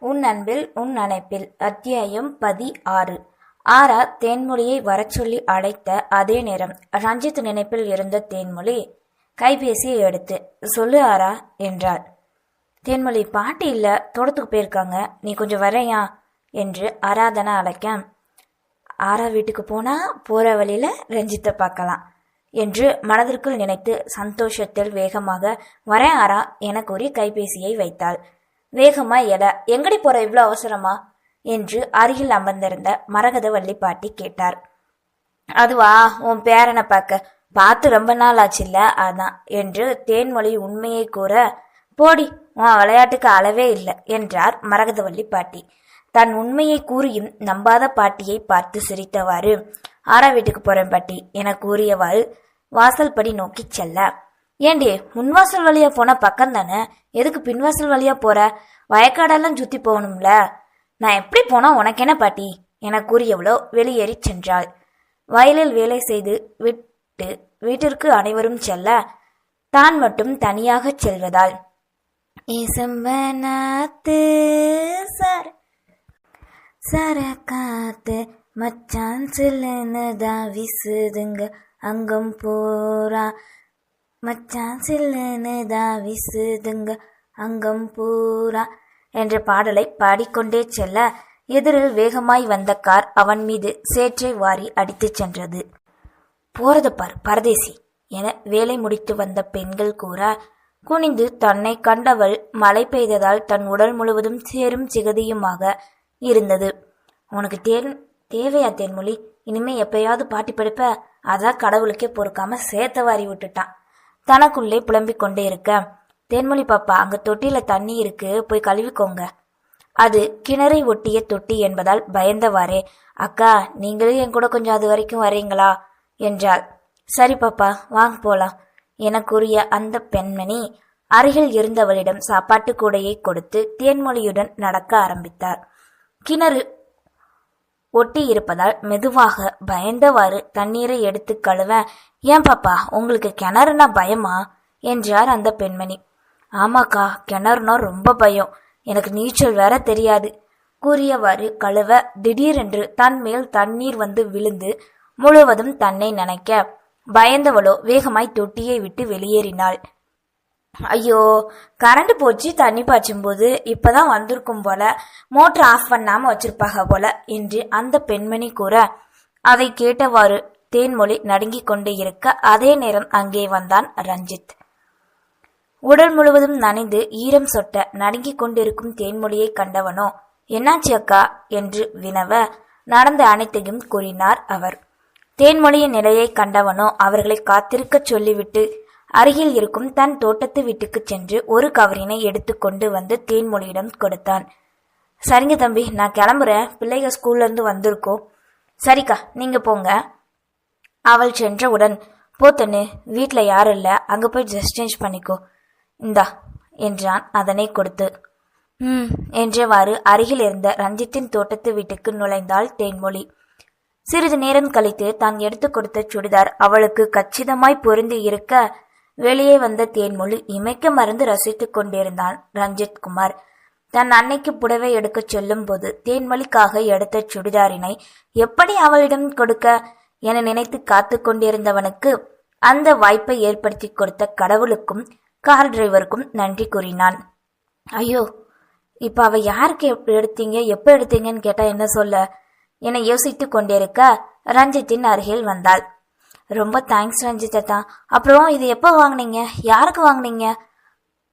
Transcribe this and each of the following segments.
உன் அன்பில் உன் அணைப்பில். அத்தியாயம் பதி ஆறு ஆரா தேன்மொழியை வரச்சொல்லி அழைத்த அதே நேரம் ரஞ்சித் நினைப்பில் இருந்த தேன்மொழி கைபேசியை எடுத்து சொல்லு ஆரா என்றாள். தேன்மொழி பாட்டி இல்ல. தோட்டத்துக்கு போயிருக்காங்க. நீ கொஞ்சம் வரையா என்று ஆராதனா அழைக்க ஆரா வீட்டுக்கு போனா போற வழியில ரஞ்சித்தை பார்க்கலாம் என்று மனதிற்குள் நினைத்து சந்தோஷத்தில் வேகமாக வரேன் ஆரா என கூறி கைபேசியை வைத்தாள். வேகமா எட எங்கடி போற இவ்வளோ அவசரமா? என்று அருகில் அமர்ந்திருந்த மரகதவள்ளி பாட்டி கேட்டார். அதுவா உன் பேரனை பார்க்க பார்த்து ரொம்ப நாள் ஆச்சுல்ல அதான் என்று தேன்மொழி உண்மையை கூற போடி உன் விளையாட்டுக்கு அளவே இல்லை என்றார் மரகதவள்ளி பாட்டி தன் உண்மையை கூறியும் நம்பாத பாட்டியை பார்த்து சிரித்தவாறு ஆரா வீட்டுக்கு போறேன் பாட்டி என கூறியவாறு வாசல்படி நோக்கிச் செல்ல. ஏண்டி முன்வாசல் வழியா போனா பக்கம் தானே எதுக்கு பின்வாசல் வழியா போற? வயக்காடெல்லாம் சுத்தி போகணும்ல. நான் எப்படி போனா உனக்கு என்ன பாட்டி? என கூறியவளோ வெளியேறி சென்றாள். வயலில் வேலை செய்து விட்டு வீட்டிற்கு அனைவரும் செல்ல தான் மட்டும் தனியாக செல்வதால். இசம்பனாத்து சார். சர காத்து மச்சான் சில்லுன்னு தான் விசுதுங்க அங்கம் பூரா மச்சான் சில்லுன்னு தான் விசுதுங்க. அங்கம் பூரா. என்ற பாடலை பாடிக்கொண்டே செல்ல எதிரில் வேகமாய் வந்த கார் அவன் மீது சேற்றை வாரி அடித்துச் சென்றது. போறத பார் பரதேசி என வேலை முடித்து வந்த பெண்கள் கூற குனிந்து தன்னை கண்டவள் மழை பெய்ததால் தன் உடல் முழுவதும் சேரும் சிகதியுமாக இருந்தது. உனக்கு தேன் தேவையா தேன்மொழி? இனிமே எப்பயாவது பாட்டி படிப்ப? அதான் கடவுளுக்கே பொறுக்காம சேத்த வாரி விட்டுட்டான். தனக்குள்ளே புலம்பிக் கொண்டே இருக்க. தேன்மொழி பாப்பா அங்க தொட்டியில தண்ணி இருக்கு போய் கழுவிக்கோங்க. அது கிணறை ஒட்டிய தொட்டி என்பதால் பயந்தவாறே. அக்கா நீங்களும் என் கூட கொஞ்சம் அது வரைக்கும் வரீங்களா என்றாள். சரி பாப்பா வாங்க போலாம். என கூறிய அந்த பெண்மணி அருகில் இருந்தவளிடம் சாப்பாட்டு கூடையை கொடுத்து தேன்மொழியுடன் நடக்க ஆரம்பித்தார். கிணறு ஒட்டி இருப்பதால் மெதுவாக பயந்தவாறு தண்ணீரை எடுத்து கழுவ ஏன் பாப்பா உங்களுக்கு கிணறுனா பயமா? என்றார் அந்த பெண்மணி. ஆமாக்கா கிணறுனா ரொம்ப பயம். எனக்கு நீச்சல் வேற தெரியாது. கூறியவாறு கழுவ திடீரென்று தன் மேல் தண்ணீர் வந்து விழுந்து முழுவதும் தன்னை நினைக்க பயந்தவளோ வேகமாய் தொட்டியை விட்டு வெளியேறினாள். ஐயோ கரண்ட் போச்சு தண்ணி பாய்ச்சும் போது இப்பதான் வந்திருக்கும் போல மோட்டர் ஆஃப் பண்ணாம வச்சிருப்பாங்க போல என்று அந்த பெண்மணி கூற. அதை கேட்டவாறு தேன்மொழி நடுங்கிக் கொண்டு இருக்க அதே நேரம் அங்கே வந்தான் ரஞ்சித். உடல் முழுவதும் நனைந்து ஈரம் சொட்ட நடுங்கிக் கொண்டிருக்கும் தேன்மொழியை கண்டவனோ என்னாச்சு அக்கா? என்று வினவ நடந்த அனைத்தையும் கூறினார் அவர். தேன்மொழியின் நிலையை கண்டவனோ அவர்களை காத்திருக்கச் சொல்லிவிட்டு அருகில் இருக்கும் தன் தோட்டத்து வீட்டுக்கு சென்று ஒரு கவரினை எடுத்துக்கொண்டு வந்து தேன்மொழியிடம் கொடுத்தான். சரிங்க தம்பி நான் கிளம்புறேன். பிள்ளைங்க ஸ்கூல்ல இருந்து வந்திருக்கோம் சரிக்கா நீங்க போங்க. அவள் சென்றவுடன் போத்தண்ணு வீட்டில் யாரும் இல்லை. அங்கே போய் ட்ரெஸ் சேஞ்ச் பண்ணிக்கோ. இந்தா என்றான். அதனை கொடுத்து ம் என்றவாறு அருகில் இருந்த ரஞ்சித்தின் தோட்டத்து வீட்டுக்கு நுழைந்தாள் தேன்மொழி சிறிது நேரம் கழித்து தான் எடுத்து கொடுத்த சுடிதார் அவளுக்கு கச்சிதமாய் பொருந்தி இருக்க வெளியே வந்த தேன்மொழி இமைக்க மறந்து ரசித்துக் கொண்டிருந்தான் ரஞ்சித் குமார் தன் அன்னைக்கு புடவை எடுக்கச் செல்லும் போது தேன்மொழிக்காக எடுத்த சுடிதாரினை எப்படி அவளிடம் கொடுக்க என நினைத்து காத்து கொண்டிருந்தவனுக்கு அந்த வாய்ப்பை ஏற்படுத்தி கொடுத்த கடவுளுக்கும் கார் டிரைவருக்கும் நன்றி கூறினான். ஐயோ இப்ப அவ யாருக்கு எப்படி எடுத்தீங்க? எப்ப எடுத்தீங்கன்னு கேட்டா என்ன சொல்ல? என யோசித்துக் கொண்டிருக்க ரஞ்சித்தின் அருகில் வந்தாள். ரொம்ப தேங்க்ஸ் ரஞ்சித் அத்தா அப்புறம் இது எப்போ வாங்கினீங்க? யாருக்கு வாங்குனீங்க?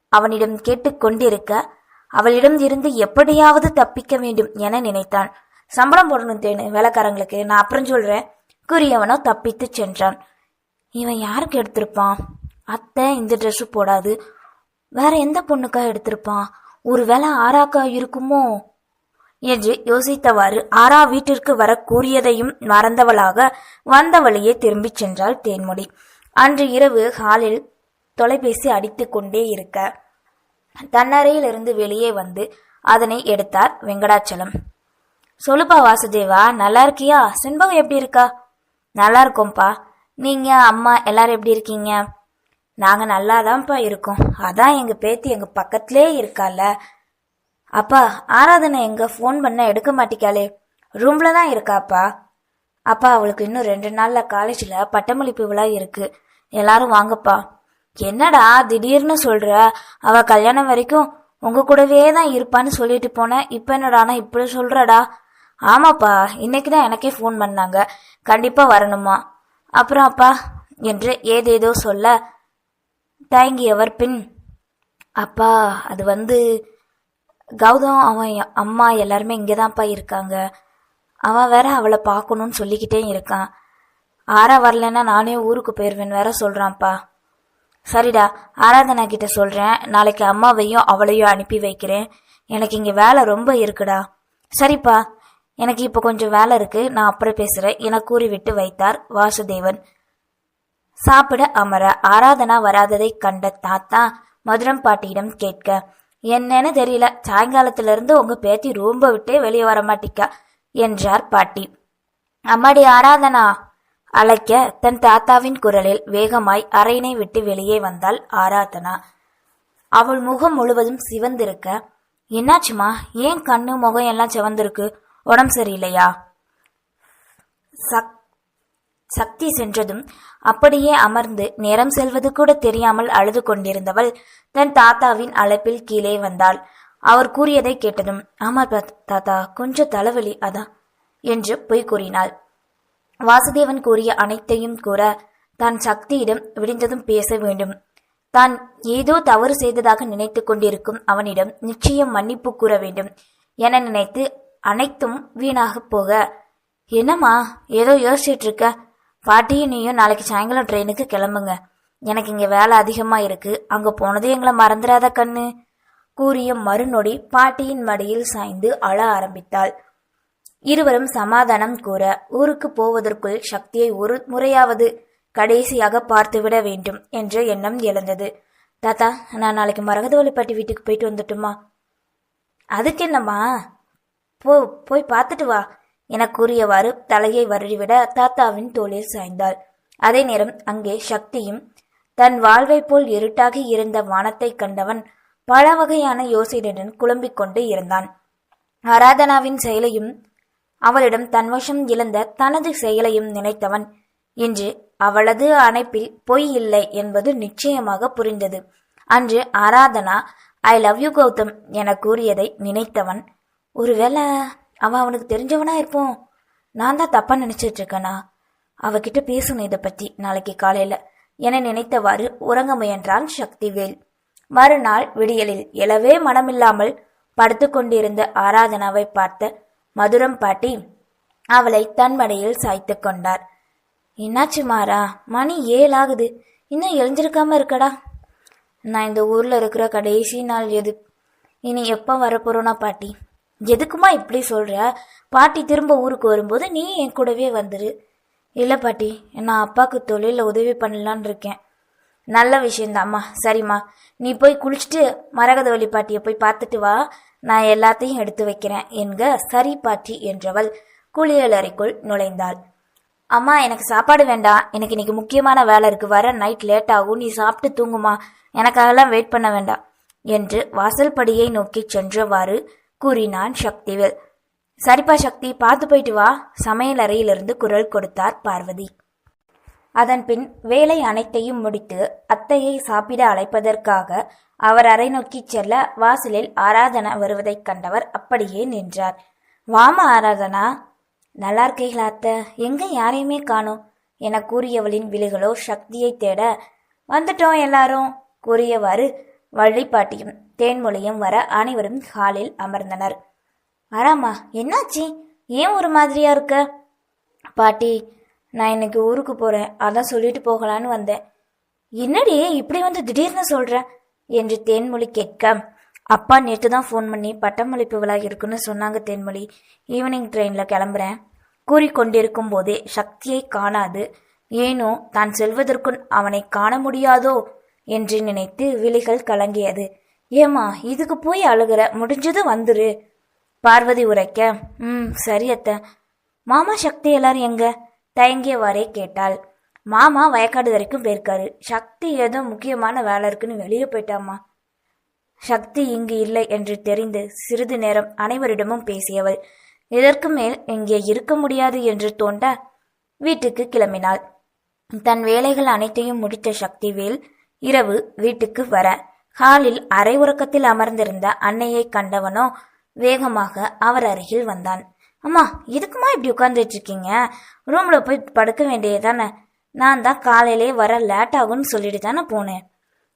அவனிடம் கேட்டு கொண்டிருக்க அவளிடம் இருந்து எப்படியாவது தப்பிக்க வேண்டும் என நினைத்தான். சம்பளம் போடணும் தேனு வேலைக்காரங்களுக்கு நான் அப்புறம் சொல்றேன். கூறியவனோ தப்பித்து சென்றான். இவன் யாருக்கு எடுத்திருப்பான்? அத்தை இந்த Dress போடாது. வேற எந்த பொண்ணுக்கா எடுத்திருப்பான்? ஒருவேளை ஆறாக்கா இருக்குமோ? என்று யோசித்தவாறு ஆரா வீட்டிற்கு வர கூறியதையும் மறந்தவளாக வந்த வழியே திரும்பிச் சென்றாள் தேன்மொழி. அன்று இரவு ஹாலில் தொலைபேசி அடித்து கொண்டே இருக்க தன்னறையிலிருந்து வெளியே வந்து அதனை எடுத்தார் வெங்கடாச்சலம். சொல்லுப்பா வாசுதேவா நல்லா இருக்கியா செண்பகம் எப்படி இருக்கா? நல்லா இருக்கோம்ப்பா நீங்க அம்மா எல்லாரும் எப்படி இருக்கீங்க? நாங்க நல்லாதான்ப்பா இருக்கோம். அதான் எங்க பேத்தி எங்க பக்கத்திலே இருக்கால. அப்பா ஆராதனை எங்க ஃபோன் பண்ண எடுக்க மாட்டிக்காளே. ரூம்ல தான் இருக்காப்பா அப்பா? அவளுக்கு இன்னும் ரெண்டு நாள்ல காலேஜ்ல பட்டமளிப்பு விழா இருக்கு. எல்லாரும் வாங்கப்பா. என்னடா திடீர்னு சொல்ற? அவ கல்யாணம் வரைக்கும் உங்க கூடவே தான் இருப்பான்னு சொல்லிட்டு போனேன் இப்ப என்னடானா இப்படி சொல்றடா? ஆமாப்பா இன்னைக்கு தான் எனக்கே ஃபோன் பண்ணாங்க. கண்டிப்பா வரணுமா? அப்புறம் அப்பா என்று ஏதேதோ சொல்ல தயங்கியவர் பின் அப்பா அது வந்து கௌதம் அவன் அம்மா எல்லாருமே இங்கே தான்ப்பா இருக்காங்க. அவன் வேற அவளை பார்க்கணும்னு சொல்லிக்கிட்டே இருக்கான். ஆறா வரலன்னா நானே ஊருக்கு போயிடுவேன் வேற சொல்கிறான்ப்பா சரிடா ஆராதனா கிட்ட சொல்கிறேன் நாளைக்கு அம்மாவையும் அவளையும் அனுப்பி வைக்கிறேன். எனக்கு இங்கே வேலை ரொம்ப இருக்குடா. சரிப்பா எனக்கு இப்போ கொஞ்சம் வேலை இருக்குது நான் அப்புறம் பேசுகிறேன் என கூறிவிட்டு வைத்தார் வாசுதேவன். சாப்பிட அமர ஆராதனா வராததை கண்ட தாத்தா மதுரம் பாட்டியிடம் கேட்க என்னன்னு தெரியல. சாயங்காலத்திலிருந்து உங்க பேத்தி ரூம்ப விட்டே வெளியே வர மாட்டிக்கா என்றார் பாட்டி. அம்மாடி ஆராதனா? அழைக்க தன் தாத்தாவின் குரலில் வேகமாய் அறையினை விட்டு வெளியே வந்தாள் ஆராதனா. அவள் முகம் முழுவதும் சிவந்திருக்க என்னாச்சுமா? ஏன் கண்ணு முகம் எல்லாம் சிவந்திருக்கு? உடம்பு சரியில்லையா? சக் சக்தி சென்றதும் அப்படியே அமர்ந்து நேரம் செல்வது கூட தெரியாமல் அழுது கொண்டிருந்தவள் தன் தாத்தாவின் அழைப்பில் கீழே வந்தாள். அவர் கூறியதை கேட்டதும் ஆமா தாத்- தாத்தா கொஞ்சம் தலைவலி அதான் என்று பொய் கூறினாள். வாசுதேவன் கூறிய அனைத்தையும் கூற தான் சக்தியிடம் விடிந்ததும் பேச வேண்டும். தான் ஏதோ தவறு செய்ததாக நினைத்து கொண்டிருக்கும் அவனிடம் நிச்சயம் மன்னிப்பு கூற வேண்டும் என நினைத்து அனைத்தும் வீணாக போக என்னம்மா ஏதோ யோசிச்சிட்டு இருக்க? பாட்டியும் நீயும் நாளைக்கு சாயங்காலம் ட்ரெயினுக்கு கிளம்புங்க. எனக்கு இங்கே வேலை அதிகமாக இருக்கு. அங்கே போனது எங்களை மறந்துடாத கண்ணு. கூறிய மறுநொடி பாட்டியின் மடியில் சாய்ந்து அழ ஆரம்பித்தாள். இருவரும் சமாதானம் கூற ஊருக்கு போவதற்குள் சக்தியை ஒரு முறையாவது கடைசியாக பார்த்துவிட வேண்டும் என்ற எண்ணம் எழுந்தது. தாத்தா நான் நாளைக்கு மரகதவள்ளிப்பட்டி வீட்டுக்கு போயிட்டு வந்துட்டுமா? அதுக்கு என்னம்மா போ போய் பார்த்துட்டு வா. என கூறியவாறு தலையை வருடிவிட தாத்தாவின் தோளில் சாய்ந்தாள். அதே நேரம் அங்கே சக்தியும் தன் வாழ்வைப் போல் இருட்டாகி இருந்த வானத்தை கண்டவன் பல வகையான யோசனையுடன் குழம்பிக் கொண்டு இருந்தான். ஆராதனாவின் செயலையும் அவளிடம் தன்வசம் இழந்த தனது செயலையும் நினைத்தவன் இன்று அவளது அணைப்பில் பொய் இல்லை என்பது நிச்சயமாக புரிந்தது. அன்று Aradhana I love you Gautham என கூறியதை நினைத்தவன் ஒருவேளை அவன் அவனுக்கு தெரிஞ்சவனா இருப்போம். நான் தான் தப்பா நினைச்சிட்டு இருக்கேனா? அவகிட்ட பேசணும் இதை பத்தி நாளைக்கு காலையில. என நினைத்தவாறு உறங்க முயன்றான் சக்திவேல். மறுநாள் விடியலில் எழவே மனமில்லாமல் படுத்துக்கொண்டிருந்த ஆராதனாவை பார்த்த மதுரம் பாட்டி அவளை தன் மடியில் சாய்த்து கொண்டார். என்னாச்சு மாறா? மணி ஏழாகுது. இன்னும் எழுந்திருக்காம இருக்கடா. நான் இந்த ஊர்ல இருக்கிற கடைசி நாள் எது? இனி எப்போ வரப்போறோனா பாட்டி? எதுக்குமா இப்படி சொல்கிற பாட்டி திரும்ப ஊருக்கு வரும்போது நீ என் கூடவே வந்துரு. இல்லை பாட்டி நான் அப்பாவுக்கு தொழிலில் உதவி பண்ணலான்னு இருக்கேன். நல்ல விஷயந்தாம்மா சரிம்மா. நீ போய் குளிச்சுட்டு மரகதவழி பாட்டியை போய் பார்த்துட்டு வா. நான் எல்லாத்தையும் எடுத்து வைக்கிறேன் என்க சரி பாட்டி என்றவள் குளியலறைக்குள் நுழைந்தாள். அம்மா எனக்கு சாப்பாடு வேண்டாம். எனக்கு இன்னைக்கு முக்கியமான வேலை இருக்கு. வர நைட் லேட் ஆகும். நீ சாப்பிட்டு தூங்குமா. எனக்காகலாம் வெயிட் பண்ண வேண்டாம் என்று வாசல் படியை நோக்கி சென்றவாறு கூறினான் சக்திவேல். சரிப்பா சக்தி பார்த்து போயிட்டு வா. சமையல் அறையிலிருந்து குரல் கொடுத்தார் பார்வதி. அதன் பின் வேலை அனைத்தையும் முடித்து அத்தையை சாப்பிட அழைப்பதற்காக அவர் அறை நோக்கி செல்ல வாசலில் ஆராதனா வருவதைக் கண்டவர் அப்படியே நின்றார். வாமா ஆராதனா? நல்லா இருக்கீங்களா அத்தை? எங்க யாரையுமே காணோம் என கூறியவளின் விழிகளோ சக்தியை தேட வந்துட்டோம் எல்லாரும் கூறியவாறு வள்ளிப்பாட்டியும் தேன்மொழியும் வர அனைவரும் ஹாலில் அமர்ந்தனர். ஆராமா என்னாச்சு? ஏன் ஒரு மாதிரியா இருக்க? பாட்டி நான் இன்னைக்கு ஊருக்கு போறேன். அதான் சொல்லிட்டு போகலான்னு வந்தேன். என்னடி இப்படி வந்து திடீர்னு சொல்ற? என்று தேன்மொழி கேட்க அப்பா நேற்று தான் ஃபோன் பண்ணி பட்டமளிப்பு விழா இருக்குன்னு சொன்னாங்க தேன்மொழி. ஈவினிங் ட்ரெயினில் கிளம்புறேன். கூறிக்கொண்டிருக்கும் போதே சக்தியை காணாது. ஏனோ தான் செல்வதற்குள் அவனை காண முடியாதோ? என்று நினைத்து விழிகள் கலங்கியது. ஏமா இதுக்கு போய் அழுகிற? முடிஞ்சது வந்துரு. பார்வதி உரைக்க ம் சரி அத்தை. மாமா சக்தி எல்லாரும் எங்க? தயங்கியவாறே கேட்டாள். மாமா வயக்காடு வரைக்கும் போயிருக்காரு. சக்தி ஏதோ முக்கியமான வேலை இருக்குன்னு வெளியே போயிட்டாமா சக்தி இங்கு இல்லை என்று தெரிந்து சிறிது நேரம் அனைவரிடமும் பேசியவள் இதற்கு மேல் இங்கே இருக்க முடியாது என்று தோன்ற வீட்டுக்கு கிளம்பினாள். தன் வேலைகள் அனைத்தையும் முடித்த சக்திவேல் இரவு வீட்டுக்கு வர ஹாலில் அரை உறக்கத்தில் அமர்ந்திருந்த அன்னையை கண்டவனோ வேகமாக அவர் அருகில் வந்தான். அம்மா எதுக்குமா இப்படி உட்கார்ந்துட்டு இருக்கீங்க ரூம்ல போய் படுக்க வேண்டியதானே நான் தான் காலையிலே வர லேட் ஆகும்னு சொல்லிட்டு தானே போனேன்.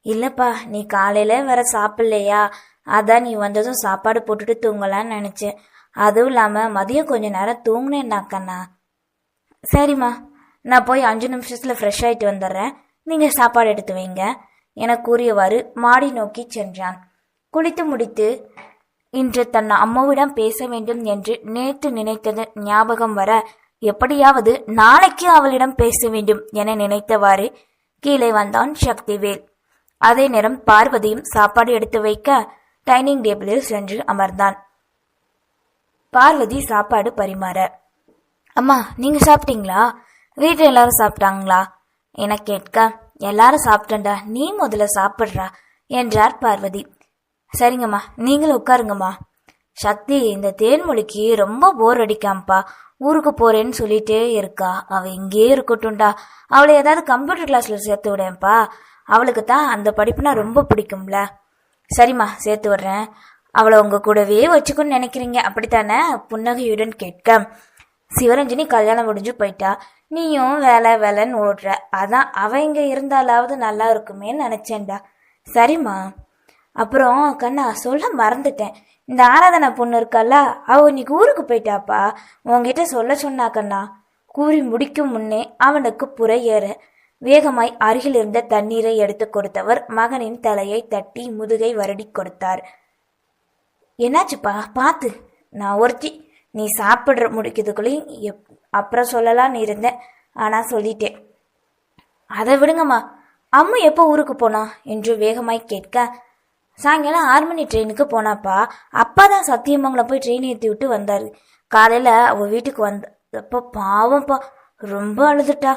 இல்லப்பா நீ காலையில வர சாப்பிடலையா? அதான் நீ வந்ததும் சாப்பாடு போட்டுட்டு தூங்கலான்னு நினைச்சேன். அதுவும் இல்லாம மதியம் கொஞ்ச நேரம் தூங்கினேன்னாக்கண்ணா. சரிம்மா நான் போய் அஞ்சு நிமிஷத்துல ஃப்ரெஷ் ஆயிட்டு வந்துடுறேன். நீங்க சாப்பாடு எடுத்து வைங்க என கூறியவாறு மாடி நோக்கி சென்றான். குளித்து முடித்து இன்று தன் அம்மாவிடம் பேச வேண்டும் என்று நேற்று நினைத்தது ஞாபகம் வர எப்படியாவது நாளைக்கு அவளிடம் பேச வேண்டும் என நினைத்தவாறு கீழே வந்தான் சக்திவேல். அதே நேரம் பார்வதியும் சாப்பாடு எடுத்து வைக்க டைனிங் டேபிளில் சென்று அமர்ந்தான். பார்வதி சாப்பாடு பரிமாற அம்மா நீங்க சாப்பிட்டீங்களா? வீட்டில் எல்லாரும் சாப்பிட்டாங்களா? என கேட்க எல்லாரும் சாப்பிட்டேன்டா நீ முதல்ல சாப்பிட்றா என்றார் பார்வதி. சரிங்கம்மா நீங்களும் உட்காருங்கம்மா. சக்தி இந்த தேன்மொழிக்கு ரொம்ப போர் அடிக்காம்ப்பா. ஊருக்கு போறேன்னு சொல்லிட்டே இருக்கா. அவ இங்கேயே இருக்கட்டும்டா. அவளை ஏதாவது கம்ப்யூட்டர் கிளாஸ்ல சேர்த்து விடேன்ப்பா. அவளுக்கு தான் அந்த படிப்புனா ரொம்ப பிடிக்கும்ல. சரிம்மா சேர்த்து விடுறேன். அவளை உங்க கூடவே வச்சுக்கணும்னு நினைக்கிறீங்க. அப்படித்தானே? புன்னகையுடன் கேட்க. சிவரஞ்சனி கல்யாணம் முடிஞ்சு போயிட்டா. நீயும் வேலை வேலைன்னு ஓடுற. அதான் அவ இங்கே இருந்தாலாவது நல்லா இருக்குமேன்னு நினச்சேன்டா. சரிம்மா. அப்புறம் கண்ணா சொல்ல மறந்துட்டேன். இந்த ஆராதனை பொண்ணு இருக்கல்ல அவ இன்னைக்கு ஊருக்கு போயிட்டாப்பா. உங்ககிட்ட சொல்ல சொன்னா கண்ணா. கூறி முடிக்கும் முன்னே அவனுக்கு புற ஏற. வேகமாய் அருகில் இருந்த தண்ணீரை எடுத்து கொடுத்தவர் மகனின் தலையை தட்டி முதுகை வருடி கொடுத்தார். என்னாச்சுப்பா? பார்த்து நான் ஒருத்தி. நீ சாப்பிட்ற முடிக்கிறதுக்குள்ளேயும் எப் அப்புறம் சொல்லலாம்னு இருந்தேன். ஆனால் சொல்லிட்டேன். அதை விடுங்கம்மா. அம்மு எப்போ ஊருக்கு போனா? என்று வேகமாய் கேட்க சாயங்காலம் ஆறு மணி ட்ரெயினுக்கு போனாப்பா. அப்பா தான் சத்தியமங்கலம் போய் ட்ரெயின் ஏற்றி விட்டு வந்தார். காலையில் அவள் வீட்டுக்கு வந்தப்போ பாவம்ப்பா. ரொம்ப அழுதுட்டா.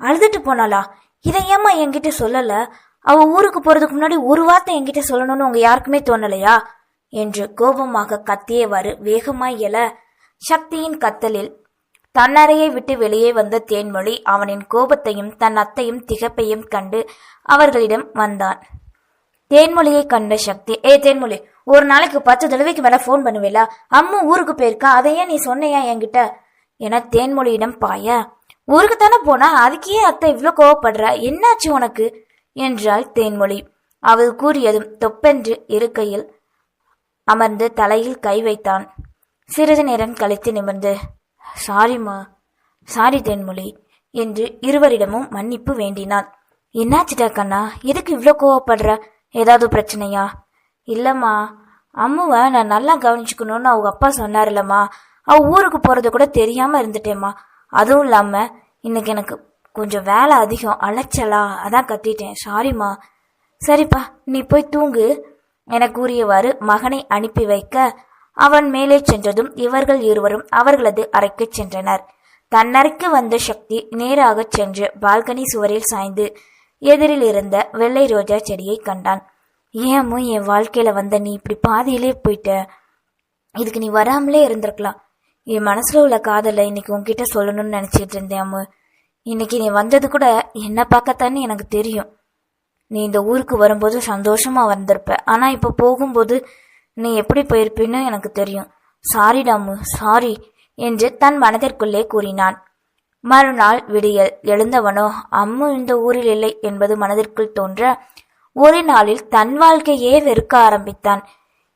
அழுதுட்டு போனாளா? இதை ஏம்மா என்கிட்ட சொல்லலை? அவள் ஊருக்கு போகிறதுக்கு முன்னாடி ஒரு வார்த்தை என்கிட்ட சொல்லணும்னு உங்கள் யாருக்குமே தோணலையா? என்று கோபமாக கத்தியவாறு வேகமாய் எழ சக்தியின் கத்தலில் தன்னறையை விட்டு வெளியே வந்த தேன்மொழி அவனின் கோபத்தையும் தன் அத்தையும் திகப்பையும் கண்டு அவர்களிடம் வந்தான். தேன்மொழியை கண்ட சக்தி ஏ தேன்மொழி ஒரு நாளைக்கு பத்து தடவைக்கு மேல ஃபோன் பண்ணுவேல? அம்மு ஊருக்கு போயிருக்கா? அதையே நீ சொன்னையா என்கிட்ட? என தேன்மொழியிடம் பாய ஊருக்கு தானே போனா? அதுக்கே அத்தை இவ்வளோ கோவப்படுற? என்னாச்சு உனக்கு? என்றாள் தேன்மொழி. அவள் கூறியதும் தொப்பென்று இருக்கையில் அமர்ந்து தலையில் கை வைத்தான். சிறிது நேரம் கழித்து நிமிர்ந்து சாரிம்மா சாரி தென்மொழி என்று இருவரிடமும் மன்னிப்பு வேண்டினான். என்னாச்சுடா கண்ணா எதுக்கு இவ்வளோ கோவப்படுற? ஏதாவது பிரச்சனையா? இல்லைம்மா அம்முவை நான் நல்லா கவனிச்சுக்கணும்னு அவங்க அப்பா சொன்னார்லம்மா அவ ஊருக்கு போகிறது கூட தெரியாமல் இருந்துட்டேம்மா. அதுவும் இல்லாமல் இன்னைக்கு எனக்கு கொஞ்சம் வேலை அதிகம் அலைச்சலா அதான் கத்திட்டேன். சாரிம்மா. சரிப்பா நீ போய் தூங்கு. என கூறியவாறு மகனை அனுப்பி வைக்க அவன் மேலே சென்றதும் இவர்கள் இருவரும் அவர்களது அறைக்கு சென்றனர். தன்னறைக்கு வந்த சக்தி நேராகச் சென்று பால்கனி சுவரில் சாய்ந்து எதிரில் இருந்த வெள்ளை ரோஜா செடியை கண்டான். ஏமோ என் வாழ்க்கையில வந்த நீ இப்படி பாதியிலே போயிட்ட? இதுக்கு நீ வராமலே இருந்திருக்கலாம். என் மனசுல உள்ள காதலை இன்னைக்கு உன்கிட்ட சொல்லணும்னு நினைச்சிட்டு இருந்தேன் அம்மு இன்னைக்கு நீ வந்தது கூட என்ன பார்க்கத்தானே எனக்கு தெரியும். நீ இந்த ஊருக்கு வரும்போது சந்தோஷமா வந்திருப்ப. ஆனா இப்ப போகும்போது நீ எப்படி போயிருப்பின்னு எனக்கு தெரியும். சாரி டாமு சாரி என்று தன் மனதிற்குள்ளே கூறினான். மறுநாள் விடியல். எழுந்தவனோ அம்மு இந்த ஊரில் இல்லை என்பது மனதிற்குள் தோன்ற ஒரு நாளில் தன் வாழ்க்கையே வெறுக்க ஆரம்பித்தான்.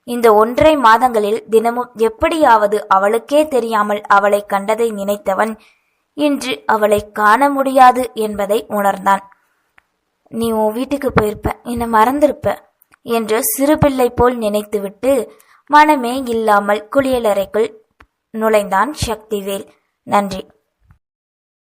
இந்த ஒன்றரை மாதங்களில் தினமும் எப்படியாவது அவளுக்கே தெரியாமல் அவளை கண்டதை நினைத்தவன் இன்று அவளை காண முடியாது என்பதை உணர்ந்தான். நீ உன் வீட்டுக்கு போயிருப்ப என்னை மறந்திருப்ப. என்று சிறுபிள்ளை போல் நினைத்துவிட்டு மனமே இல்லாமல் குளியலறைக்குள் நுழைந்தான் சக்திவேல். நன்றி.